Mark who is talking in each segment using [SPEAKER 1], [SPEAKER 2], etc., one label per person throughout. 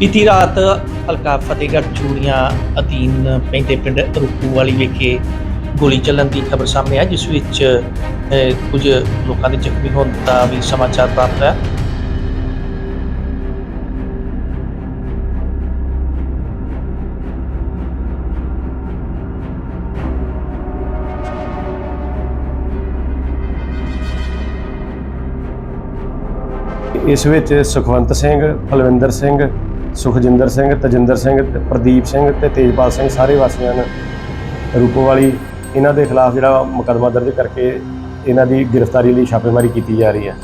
[SPEAKER 1] ਬੀਤੀ ਰਾਤ ਹਲਕਾ ਫਤਿਹਗੜ੍ਹ ਚੂੜੀਆਂ ਅਧੀਨ ਪੈਂਦੇ ਪਿੰਡ ਰੂਪੂ ਵਾਲੀ ਵਿਖੇ ਗੋਲੀ ਚੱਲਣ ਦੀ ਖਬਰ ਸਾਹਮਣੇ ਆ ਜਿਸ ਵਿੱਚ ਅਹ, ਕੁਝ ਲੋਕਾਂ ਦੇ ਜ਼ਖਮੀ ਹੋਣ ਦਾ ਵੀ ਸਮਾਚਾਰ ਪ੍ਰਾਪਤ ਹੈ
[SPEAKER 2] ਇਸ ਵਿੱਚ ਸੁਖਵੰਤ ਸਿੰਘ ਬਲਵਿੰਦਰ ਸਿੰਘ ਸੁਖਜਿੰਦਰ ਸਿੰਘ, ਤਜਿੰਦਰ ਸਿੰਘ ਪ੍ਰਦੀਪ ਸਿੰਘ ਤੇ ਤੇਜਪਾਲ ਸਿੰਘ ਸਾਰੇ ਵਾਸੀਆਂ ਨੇ ਰੂਪੋਵਾਲੀ ਇਹਨਾਂ ਦੇ ਖਿਲਾਫ ਜਿਹੜਾ ਮੁਕੱਦਮਾ ਦਰਜ ਕਰਕੇ ਇਹਨਾਂ ਦੀ ਗ੍ਰਿਫਤਾਰੀ ਲਈ ਛਾਪੇਮਾਰੀ ਕੀਤੀ ਜਾ ਰਹੀ ਹੈ।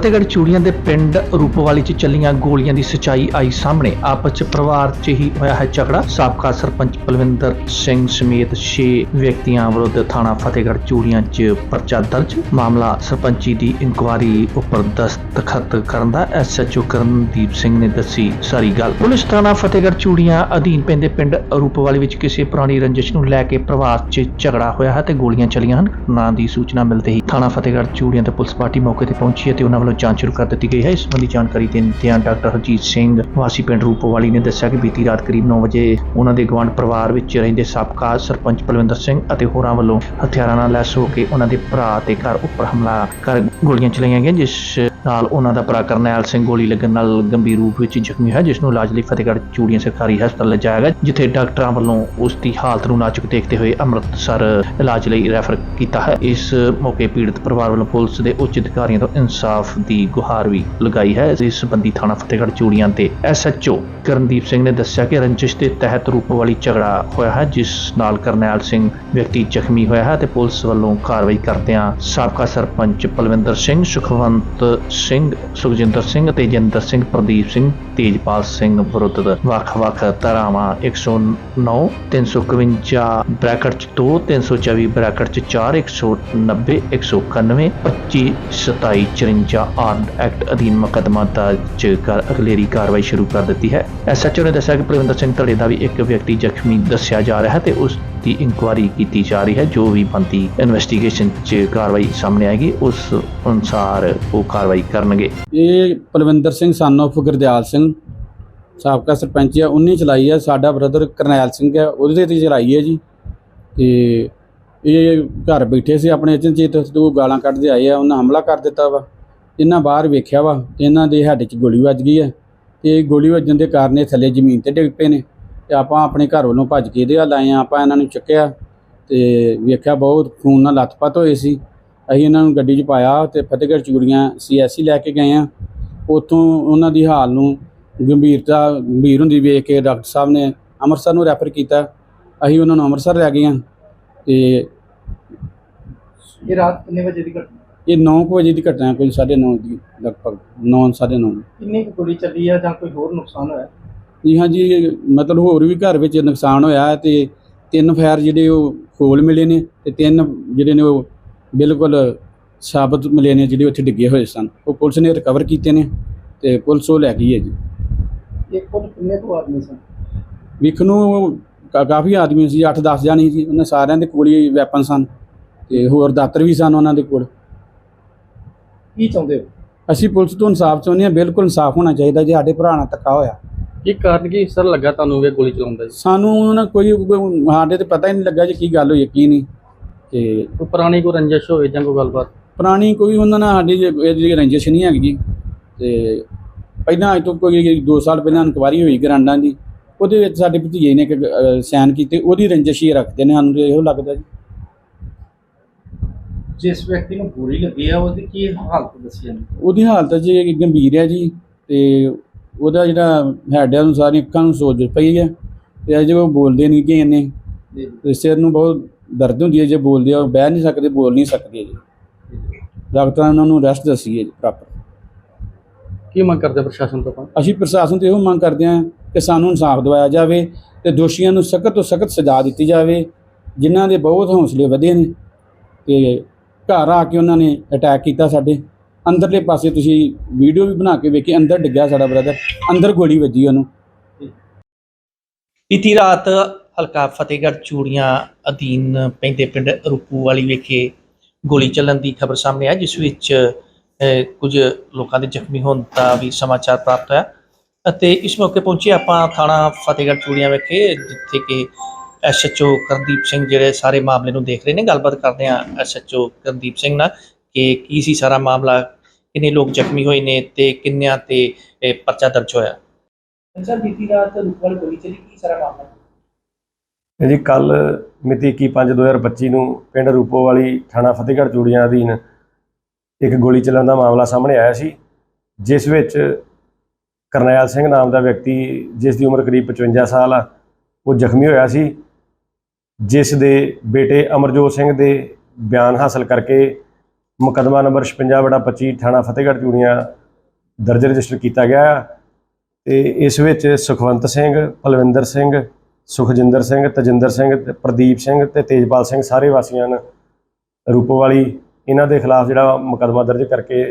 [SPEAKER 1] ਫਤਿਹਗੜ੍ਹ ਚੂੜੀਆਂ ਦੇ ਪਿੰਡ ਰੂਪਵਾਲੀ 'ਚ ਚੱਲੀਆਂ ਗੋਲੀਆਂ ਦੀ ਸਚਾਈ ਆਈ ਸਾਹਮਣੇ। ਆਪਸ 'ਚ ਪਰਿਵਾਰ 'ਚ ਹੀ ਹੋਇਆ ਹੈ ਝਗੜਾ। ਸਾਬਕਾ ਸਰਪੰਚ ਬਲਵਿੰਦਰ ਸਿੰਘ ਸਮੇਤ 6 ਵਿਅਕਤੀਆਂ ਵਿਰੁੱਧ ਥਾਣਾ ਫਤਿਹਗੜ੍ਹ ਚੂੜੀਆਂ 'ਚ ਪਰਚਾ ਦਰਜ। ਮਾਮਲਾ ਸਰਪੰਚੀ ਦੀ ਇਨਕੁਆਰੀ ਉੱਪਰ ਦਸਤਖਤ ਕਰਨ ਦਾ ਐਸਐਚਓ ਕਰਨਦੀਪ ਸਿੰਘ ਨੇ ਦੱਸੀ ਸਾਰੀ ਗੱਲ। ਪੁਲਿਸ ਥਾਣਾ ਫਤਿਹਗੜ੍ਹ ਚੂੜੀਆਂ ਅਧੀਨ ਪੈਂਦੇ ਪਿੰਡ ਰੂਪਵਾਲੀ ਵਿੱਚ ਕਿਸੇ ਪੁਰਾਣੀ ਰੰਜਿਸ਼ ਨੂੰ ਲੈ ਕੇ ਪਰਿਵਾਰ 'ਚ ਝਗੜਾ ਹੋਇਆ ਹੈ ਤੇ ਗੋਲੀਆਂ ਚੱਲੀਆਂ ਹਨ। ਨਾਂ ਦੀ ਸੂਚਨਾ ਮਿਲਦੇ ਹੀ ਥਾਣਾ ਫਤਿਹਗੜ੍ਹ ਚੂੜੀਆਂ ਤੇ ਪੁਲਿਸ ਪਾਰਟੀ ਮੌਕੇ ਤੇ ਪਹੁੰਚੀ ਅਤੇ ਤੇ ਉਹਨਾਂ ਵੱਲੋਂ ਜਾਂਚ ਸ਼ੁਰੂ ਕਰ ਦਿੱਤੀ ਗਈ ਹੈ। ਇਸ ਸੰਬੰਧੀ ਜਾਣਕਾਰੀ ਦਿੰਦਿਆਂ ਡਾਕਟਰ ਹਰਜੀਤ ਸਿੰਘ ਵਾਸੀ ਪਿੰਡ ਰੂਪੋਵਾਲੀ ਨੇ ਦੱਸਿਆ ਕਿ ਬੀਤੀ ਰਾਤ ਕਰੀਬ 9 ਵਜੇ ਉਹਨਾਂ ਦੇ ਗਵਾਂਢ ਪਰਿਵਾਰ ਵਿੱਚ ਰਹਿੰਦੇ ਸਾਬਕਾ ਸਰਪੰਚ ਬਲਵਿੰਦਰ ਸਿੰਘ ਅਤੇ ਹੋਰਾਂ ਵੱਲੋਂ ਹਥਿਆਰਾਂ ਨਾਲ ਲੈਸ ਹੋ ਕੇ ਉਹਨਾਂ ਦੇ ਭਰਾ ਤੇ ਘਰ ਉੱਪਰ ਹਮਲਾ ਕਰ ਗੋਲੀਆਂ ਚਲਾਈਆਂ ਗਈਆਂ, ਜਿਸ ਨਾਲ ਉਹਨਾਂ ਦਾ ਭਰਾ ਕਰਨੈਲ ਸਿੰਘ ਗੋਲੀ ਲੱਗਣ ਨਾਲ ਗੰਭੀਰ ਰੂਪ ਵਿੱਚ ਜ਼ਖਮੀ ਹੋਇਆ, ਜਿਸ ਨੂੰ ਇਲਾਜ ਲਈ ਫਤਿਹਗੜ੍ਹ ਚੂੜੀਆਂ ਸਰਕਾਰੀ ਹਸਪਤਾਲ ਲਿਜਾਇਆ ਗਿਆ, ਜਿੱਥੇ ਡਾਕਟਰਾਂ ਵੱਲੋਂ ਉਸ ਦੀ ਹਾਲਤ ਨੂੰ ਨਾਜ਼ੁਕ ਦੇਖਦੇ ਹੋਏ ਅੰਮ੍ਰਿਤਸਰ ਇਲਾਜ ਲਈ ਰੈਫਰ ਕੀਤਾ ਹੈ। ਇਸ ਮੌਕੇ ਪੀੜਤ ਪਰਿਵਾਰ ਵੱਲੋਂ ਪੁਲਿਸ ਦੇ ਉੱਚ ਅਧਿਕਾਰੀਆਂ ਤੋਂ ਇਨਸਾਫ ਦੀ ਗੁਹਾਰ ਵੀ ਲਗਾਈ ਹੈ। ਇਸ ਸੰਬੰਧੀ ਥਾਣਾ ਫਤਿਹਗੜ੍ਹ ਚੂੜੀਆਂ ਤੇ ਐਸਐਚਓ ਕਰਨਦੀਪ ਸਿੰਘ ਨੇ ਦੱਸਿਆ ਕਿ ਰੰਜਿਸ਼ ਦੇ ਤਹਿਤ ਰੂਪ ਵਾਲੀ ਝਗੜਾ ਹੋਇਆ ਹੈ, ਜਿਸ ਨਾਲ ਕਰਨੈਲ ਸਿੰਘ ਵਿਅਕਤੀ ਜ਼ਖਮੀ ਹੋਇਆ ਹੈ ਤੇ ਪੁਲਿਸ ਵੱਲੋਂ ਕਾਰਵਾਈ ਕਰਦਿਆਂ ਸਾਬਕਾ ਸਰਪੰਚ ਪਲਵਿੰਦਰ ਸਿੰਘ, ਸੁਖਵੰਤ ਸਿੰਘ, ਸੁਖਜਿੰਦਰ ਸਿੰਘ ਤੇਜਿੰਦਰ ਸਿੰਘ, ਪ੍ਰਦੀਪ ਸਿੰਘ, ਤੇਜਪਾਲ ਸਿੰਘ ਵਿਰੁੱਧ ਵੱਖ-ਵੱਖ ਧਾਰਾਵਾਂ 109 351 ਬ੍ਰੈਕਟ ਚ 2 324 ਬ੍ਰੈਕਟ ਚ 4 190 191 25 27 54 ਆਰਮਡ ਐਕਟ ਅਧੀਨ ਮੁਕੱਦਮਾ ਦਰਜ ਕਰ ਅਗਲੇਰੀ ਕਾਰਵਾਈ ਸ਼ੁਰੂ ਕਰ ਦਿੱਤੀ ਹੈ। ਐਸਐਚਓ ਨੇ ਦੱਸਿਆ ਕਿ ਪ੍ਰਵਿੰਦਰ ਸਿੰਘ ਧੜੇ ਦਾ ਵੀ ਇੱਕ ਵਿਅਕਤੀ ਜ਼ਖਮੀ ਦੱਸਿਆ ਜਾ ਰਿਹਾ ਹੈ ਤੇ ਉਸ ਦੀ ਇਨਕੁਆਇਰੀ ਕੀਤੀ ਜਾ ਰਹੀ ਹੈ। ਜੋ ਵੀ ਬੰਦੀ ਇਨਵੈਸਟੀਗੇਸ਼ਨ 'ਚ ਕਾਰਵਾਈ ਸਾਹਮਣੇ ਆਏਗੀ, ਉਸ ਅਨੁਸਾਰ ਉਹ ਕਾਰਵਾਈ ਕਰਨਗੇ।
[SPEAKER 3] ਇਹ ਪਲਵਿੰਦਰ ਸਿੰਘ ਸਨ of ਗੁਰਦਿਆਲ ਸਿੰਘ, ਸਾਬਕਾ ਸਰਪੰਚ ਆ। ਉਹਨੇ ਚਲਾਈ ਆ। ਸਾਡਾ ਬ੍ਰਦਰ ਕਰਨੈਲ ਸਿੰਘ ਆ। ਉਹਦੇ ਤੇ ਚਲਾਈ ਹੈ ਜੀ। ਤੇ ਇਹ ਘਰ ਬੈਠੇ ਸੀ ਆਪਣੇ। ਅਚਨਚੇਤ ਦੋ ਗਾਲਾਂ ਕੱਢਦੇ ਆਏ ਆ। ਉਹਨਾਂ ਹਮਲਾ ਕਰ ਦਿੱਤਾ ਵਾ। ਇਹਨਾਂ ਬਾਹਰ ਵੇਖਿਆ ਵਾ ਤੇ ਇਹਨਾਂ ਦੇ ਹੱਡ 'ਚ ਗੋਲੀ ਵੱਜ ਗਈ ਹੈ ਤੇ ਗੋਲੀ ਵੱਜਣ ਦੇ ਕਾਰਨ ਇਹ ਥੱਲੇ ਜ਼ਮੀਨ ਤੇ ਡਿੱਗ ਪਏ ਨੇ ਤੇ ਆਪਾਂ ਆਪਣੇ ਘਰ ਵੱਲੋਂ ਭੱਜ ਕੇ ਇਹਦੇ ਵੱਲ ਆਏ ਆ ਆਪਾਂ ਇਹਨਾਂ ਨੂੰ ਚੱਕਿਆ ਤੇ ਵੇਖਿਆ ਬਹੁਤ ਖੂਨ ਨਾਲ ਲੱਥਪੱਥ ਹੋਏ ਸੀ। ਅਸੀਂ ਇਹਨਾਂ ਨੂੰ ਗੱਡੀ 'ਚ ਪਾਇਆ ਤੇ ਫਤਿਹਗੜ੍ਹ ਚੂੜੀਆਂ ਸੀਐਸਸੀ ਲੈ ਕੇ ਗਏ ਆ ਉੱਥੋਂ ਉਹਨਾਂ ਦੀ ਹਾਲ ਨੂੰ ਗੰਭੀਰਤਾ, ਗੰਭੀਰ ਹੁੰਦੀ ਵੇਖ ਕੇ ਡਾਕਟਰ ਸਾਹਿਬ ਨੇ ਅੰਮ੍ਰਿਤਸਰ ਨੂੰ ਰੈਫਰ ਕੀਤਾ। ਅਸੀਂ ਉਹਨਾਂ ਨੂੰ ਅੰਮ੍ਰਿਤਸਰ ਲੈ ਗਏ ਆ ਤੇ
[SPEAKER 4] ਇਹ ਰਾਤ ਕਿੰਨੇ ਵਜੇ ਦੀ ਘਟਨਾ?
[SPEAKER 3] ਇਹ 9 ਵਜੇ ਦੀ ਘਟਨਾ ਕੋਈ 9:30 ਦੀ ਲਗਭਗ 9:30
[SPEAKER 4] ਕਿੰਨੀ ਕੁ ਗੋਲੀ ਚੱਲੀ ਆ ਜਾਂ ਕੋਈ ਹੋਰ ਨੁਕਸਾਨ ਹੋਇਆ?
[SPEAKER 3] ਜੀ ਹਾਂ ਜੀ ਮਤਲਬ ਹੋਰ ਵੀ ਘਰ ਵਿੱਚ ਨੁਕਸਾਨ ਹੋਇਆ ਤੇ ਤਿੰਨ ਫਾਇਰ ਜਿਹੜੇ ਉਹ ਖੋਲ ਮਿਲੇ ਨੇ ਤੇ ਤਿੰਨ ਜਿਹੜੇ ਨੇ ਉਹ ਬਿਲਕੁਲ ਸਾਬਤ ਮਿਲੇ ਨੇ ਜਿਹੜੇ ਉੱਥੇ ਡਿੱਗੇ ਹੋਏ ਸਨ। ਉਹ ਪੁਲਿਸ ਨੇ ਰਿਕਵਰ ਕੀਤੇ ਨੇ ਤੇ ਪੁਲਿਸ ਉਹ ਲੈ ਗਈ ਹੈ ਜੀ।
[SPEAKER 4] ਇਹ ਕੁੱਲ ਕਿੰਨੇ ਕੁ ਆਦਮੀ ਸਨ?
[SPEAKER 3] ਵੇਖਣ ਨੂੰ ਕਾਫੀ ਆਦਮੀ ਸੀ 8-10 ਜਾਣੇ ਸੀ ਉਹਨਾਂ ਸਾਰਿਆਂ ਦੇ ਕੋਲ ਹੀ ਵੈਪਨ ਸਨ ਤੇ ਹੋਰ ਦਾਤਰ ਵੀ ਸਨ ਉਹਨਾਂ ਦੇ ਕੋਲ।
[SPEAKER 4] ਕੀ ਚਾਹੁੰਦੇ ਹੋ?
[SPEAKER 3] ਅਸੀਂ ਪੁਲਿਸ ਤੋਂ ਇਨਸਾਫ ਚਾਹੁੰਦੇ ਹਾਂ ਬਿਲਕੁਲ ਇਨਸਾਫ ਹੋਣਾ ਚਾਹੀਦਾ ਜੇ ਸਾਡੇ ਭਰਾ ਨਾਲ ਧੱਕਾ ਹੋਇਆ।
[SPEAKER 4] ਕੀ ਕਾਰਨ ਕੀ ਸਰ ਲੱਗਾ ਤੁਹਾਨੂੰ ਇਹ ਗੋਲੀ ਚਲਾਉਂਦਾ ਜੀ?
[SPEAKER 3] ਸਾਨੂੰ ਉਹਨਾਂ ਕੋਈ ਕੋਈ- ਸਾਡੇ ਤੇ ਪਤਾ ਹੀ ਨਹੀਂ ਲੱਗਾ ਜੀ ਕੀ ਗੱਲ ਹੋਈ ਹੈ, ਕੀ ਨਹੀਂ। ਤੇ
[SPEAKER 4] ਕੋਈ ਪੁਰਾਣੀ ਕੋਈ ਰੰਜਿਸ਼ ਹੋਵੇ ਜਾਂ ਕੋਈ ਗੱਲਬਾਤ?
[SPEAKER 3] ਪੁਰਾਣੀ ਕੋਈ ਉਹਨਾਂ ਨਾਲ ਸਾਡੀ ਜੇ- ਇਹਦੀ ਰੰਜਿਸ਼ ਨਹੀਂ ਹੈਗੀ ਜੀ। ਤੇ ਪਹਿਲਾਂ ਅੱਜ ਤੋਂ ਕੋਈ 2 ਸਾਲ ਪਹਿਲਾਂ ਇਨਕੁਆਰੀ ਹੋਈ ਗਰਾਂਡਾਂ ਦੀ ਉਹਦੇ ਵਿੱਚ ਸਾਡੇ ਭਤੀਜੇ ਨੇ ਇੱਕ ਸਾਈਨ ਕੀਤੇ ਉਹਦੀ ਰੰਜਿਸ਼ ਹੀ ਰੱਖਦੇ ਨੇ ਸਾਨੂੰ ਤੇ ਇਹੋ ਲੱਗਦਾ ਜੀ।
[SPEAKER 4] ਜਿਸ ਵਿਅਕਤੀ ਨੂੰ ਗੋਲੀ ਲੱਗੀ ਆ ਉਹਦੀ ਕੀ ਹਾਲਤ ਦੱਸੀ ਜਾਂਦੀ?
[SPEAKER 3] ਉਹਦੀ ਹਾਲਤ ਜੀ ਗੰਭੀਰ ਹੈ ਜੀ ਤੇ ਉਹਦਾ ਜਿਹੜਾ ਹੈਡ ਹੈ ਉਹਨੂੰ ਸਾਰੀ ਅੱਖਾਂ ਨੂੰ ਸੋਜ ਪਈ ਹੈ ਤੇ ਅਜੇ ਉਹ ਬੋਲਦੇ ਨਹੀਂ ਕਿ ਇਹਨੇ ਤੇ ਸਿਰ ਨੂੰ ਬਹੁਤ ਦਰਦ ਹੁੰਦੀ ਹੈ ਜੇ ਬੋਲਦੇ ਆ ਉਹ ਬਹਿ ਨਹੀਂ ਸਕਦੇ ਬੋਲ ਨਹੀਂ ਸਕਦੇ ਜੀ। ਡਾਕਟਰਾਂ ਨੇ ਉਹਨਾਂ ਨੂੰ ਰੈਸਟ ਦੱਸੀ ਹੈ ਜੀ ਪ੍ਰੋਪਰ
[SPEAKER 4] ਕੀ ਮੰਗ ਕਰਦੇ ਪ੍ਰਸ਼ਾਸਨ ਤੋਂ ਆਪਾਂ?
[SPEAKER 3] ਅਸੀਂ ਪ੍ਰਸ਼ਾਸਨ ਤੋਂ ਇਹੋ ਮੰਗ ਕਰਦੇ ਹਾਂ ਕਿ ਸਾਨੂੰ ਇਨਸਾਫ ਦਿਵਾਇਆ ਜਾਵੇ ਤੇ ਦੋਸ਼ੀਆਂ ਨੂੰ ਸਖਤ ਤੋਂ ਸਖਤ ਸਜ਼ਾ ਦਿੱਤੀ ਜਾਵੇ ਜਿਨ੍ਹਾਂ ਦੇ ਬਹੁਤ ਹੌਸਲੇ ਵਧੇ ਨੇ ਤੇ ਘਰ ਆ ਕੇ ਉਹਨਾਂ ਨੇ ਅਟੈਕ ਕੀਤਾ ਸਾਡੇ। ਅੰਦਰਲੇ ਪਾਸੇ ਤੁਸੀਂ ਵੀਡੀਓ ਵੀ ਬਣਾ ਕੇ ਵੇਖੀ ਅੰਦਰ ਡਿੱਗਿਆ ਸਾਡਾ ਬ੍ਰਦਰ ਅੰਦਰ ਗੋਲੀ ਵੱਜੀ ਉਹਨੂੰ।
[SPEAKER 1] ਬੀਤੀ ਰਾਤ ਹਲਕਾ ਫਤਿਹਗੜ੍ਹ ਚੂੜੀਆਂ ਅਧੀਨ ਪੈਂਦੇ ਪਿੰਡ ਰੂਪੂ ਵਾਲੀ ਵਿਖੇ ਗੋਲੀ ਚੱਲਣ ਦੀ ਖਬਰ ਸਾਹਮਣੇ ਆਈ ਜਿਸ ਵਿੱਚ ਅਹ, ਕੁਝ ਲੋਕਾਂ ਦੇ ਜ਼ਖਮੀ ਹੋਣ ਦਾ ਵੀ ਸਮਾਚਾਰ ਪ੍ਰਾਪਤ ਹੋਇਆ। ਅਤੇ ਇਸ ਮੌਕੇ ਪਹੁੰਚੇ ਆਪਾਂ ਥਾਣਾ ਫਤਿਹਗੜ੍ਹ ਚੂੜੀਆਂ ਵਿਖੇ ਜਿੱਥੇ ਕਿ ਐਸਐਚਓ ਕਰਨਦੀਪ ਸਿੰਘ ਜਿਹੜੇ ਸਾਰੇ ਮਾਮਲੇ ਨੂੰ ਦੇਖ ਰਹੇ ਨੇ ਗੱਲਬਾਤ ਕਰਦੇ ਆ ਐਸਐਚਓ ਕਰਨਦੀਪ ਸਿੰਘ ਨਾਲ ਕਿ ਕੀ ਸੀ ਸਾਰਾ ਮਾਮਲਾ ਕਿੰਨੇ ਲੋਕ ਜ਼ਖਮੀ ਹੋਏ ਨੇ ਤੇ ਕਿੰਨਿਆਂ ਤੇ ਇਹ, ਪਰਚਾ ਦਰਜ ਹੋਇਆ? ਸਰ ਬੀਤੀ ਰਾਤ ਰੂਪਵਾਲ ਗੋਲੀ ਚੱਲੀ ਕੀ ਸਾਰਾ ਮਾਮਲਾ?
[SPEAKER 2] ਇਹ ਜੀ ਕੱਲ ਮਿਤੀ 21/5/2025 ਨੂੰ ਪਿੰਡ ਰੂਪੋਵਾਲੀ ਥਾਣਾ ਫਤਿਹਗੜ੍ਹ ਚੂੜੀਆਂ ਅਧੀਨ ਇੱਕ ਗੋਲੀ ਚੱਲਣ ਦਾ ਮਾਮਲਾ ਸਾਹਮਣੇ ਆਇਆ ਸੀ ਜਿਸ ਵਿੱਚ ਕਰਨੈਲ ਸਿੰਘ ਨਾਮ ਦਾ ਵਿਅਕਤੀ ਜਿਸ ਦੀ ਉਮਰ ਕਰੀਬ 55 ਸਾਲ ਆ ਉਹ ਜ਼ਖਮੀ ਹੋਇਆ ਸੀ। ਜਿਸ ਦੇ ਬੇਟੇ ਅਮਰਜੋਤ ਸਿੰਘ ਦੇ ਬਿਆਨ ਹਾਸਲ ਕਰਕੇ ਮੁਕੱਦਮਾ ਨੰਬਰ 56/25 ਥਾਣਾ ਫਤਿਹਗੜ੍ਹ ਚੂੜੀਆਂ ਦਰਜ ਰਜਿਸਟਰ ਕੀਤਾ ਗਿਆ ਤੇ ਇਸ ਵਿੱਚ ਸੁਖਵੰਤ ਸਿੰਘ ਪਲਵਿੰਦਰ ਸਿੰਘ ਸੁਖਜਿੰਦਰ ਸਿੰਘ ਤਜਿੰਦਰ ਸਿੰਘ ਤੇ ਪ੍ਰਦੀਪ ਸਿੰਘ ਤੇ ਤੇਜਪਾਲ ਸਿੰਘ ਸਾਰੇ ਵਾਸੀਆਂ ਨੇ ਰੂਪੋਵਾਲੀ ਇਹਨਾਂ ਦੇ ਖਿਲਾਫ ਜਿਹੜਾ ਮੁਕੱਦਮਾ ਦਰਜ ਕਰਕੇ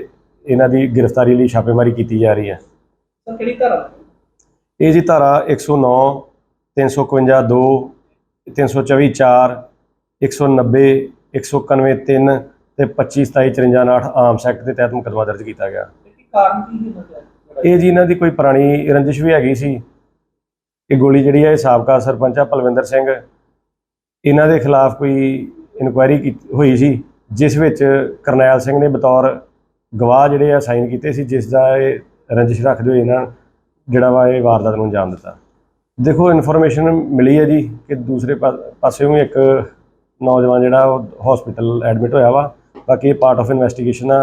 [SPEAKER 2] ਇਹਨਾਂ ਦੀ ਗ੍ਰਿਫਤਾਰੀ ਲਈ ਛਾਪੇਮਾਰੀ ਕੀਤੀ ਜਾ ਰਹੀ ਹੈ।
[SPEAKER 1] ਕਿਹੜੀ ਧਾਰਾ?
[SPEAKER 2] ਇਹ ਜੀ ਧਾਰਾ 109 351 2 324 4 190 191 3 ਤੇ 25 27 54 59 ਆਮ ਸੈਕਟ ਦੇ ਤਹਿਤ ਮੁਕੱਦਮਾ ਦਰਜ ਕੀਤਾ ਗਿਆ।
[SPEAKER 1] ਕਾਰਨ ਕੀ
[SPEAKER 2] ਇਹ ਜੀ ਇਹਨਾਂ ਦੀ ਕੋਈ ਪੁਰਾਣੀ ਰੰਜਿਸ਼ ਵੀ ਹੈਗੀ ਸੀ। ਇਹ ਗੋਲੀ ਜਿਹੜੀ ਹੈ ਇਹ ਸਾਬਕਾ ਸਰਪੰਚ ਆ ਪਲਵਿੰਦਰ ਸਿੰਘ। ਇਹਨਾਂ ਦੇ ਖਿਲਾਫ ਕੋਈ ਇਨਕੁਆਇਰੀ ਹੋਈ ਸੀ ਜਿਸ ਵਿੱਚ ਕਰਨੈਲ ਸਿੰਘ ਨੇ ਬਤੌਰ ਗਵਾਹ ਜਿਹੜੇ ਆ ਸਾਈਨ ਕੀਤੇ ਸੀ ਜਿਸ ਦਾ ਇਹ ਰੰਜਿਸ਼ ਰੱਖਦੇ ਹੋਏ ਇਹਨਾਂ ਜਿਹੜਾ ਵਾ ਇਹ ਵਾਰਦਾਤ ਨੂੰ ਅੰਜਾਮ ਦਿੱਤਾ। ਦੇਖੋ ਇਨਫੋਰਮੇਸ਼ਨ ਮਿਲੀ ਹੈ ਜੀ ਕਿ ਦੂਸਰੇ ਪਾਸਿਓਂ ਵੀ ਇੱਕ ਨੌਜਵਾਨ ਜਿਹੜਾ ਉਹ ਹਸਪੀਟਲ ਐਡਮਿਟ ਹੋਇਆ ਵਾ। ਬਾਕੀ ਇਹ ਪਾਰਟ ਆਫ ਇਨਵੈਸਟੀਗੇਸ਼ਨ ਆ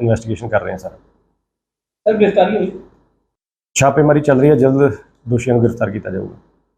[SPEAKER 2] ਇਨਵੈਸਟੀਗੇਸ਼ਨ ਕਰ ਰਹੇ ਆ ਸਰ।
[SPEAKER 1] ਸਰ ਗ੍ਰਿਫਤਾਰੀ ਹੋਈ?
[SPEAKER 2] ਛਾਪੇਮਾਰੀ ਚੱਲ ਰਹੀ ਹੈ ਜਲਦ ਦੋਸ਼ੀਆਂ ਨੂੰ ਗ੍ਰਿਫਤਾਰ ਕੀਤਾ ਜਾਊਗਾ।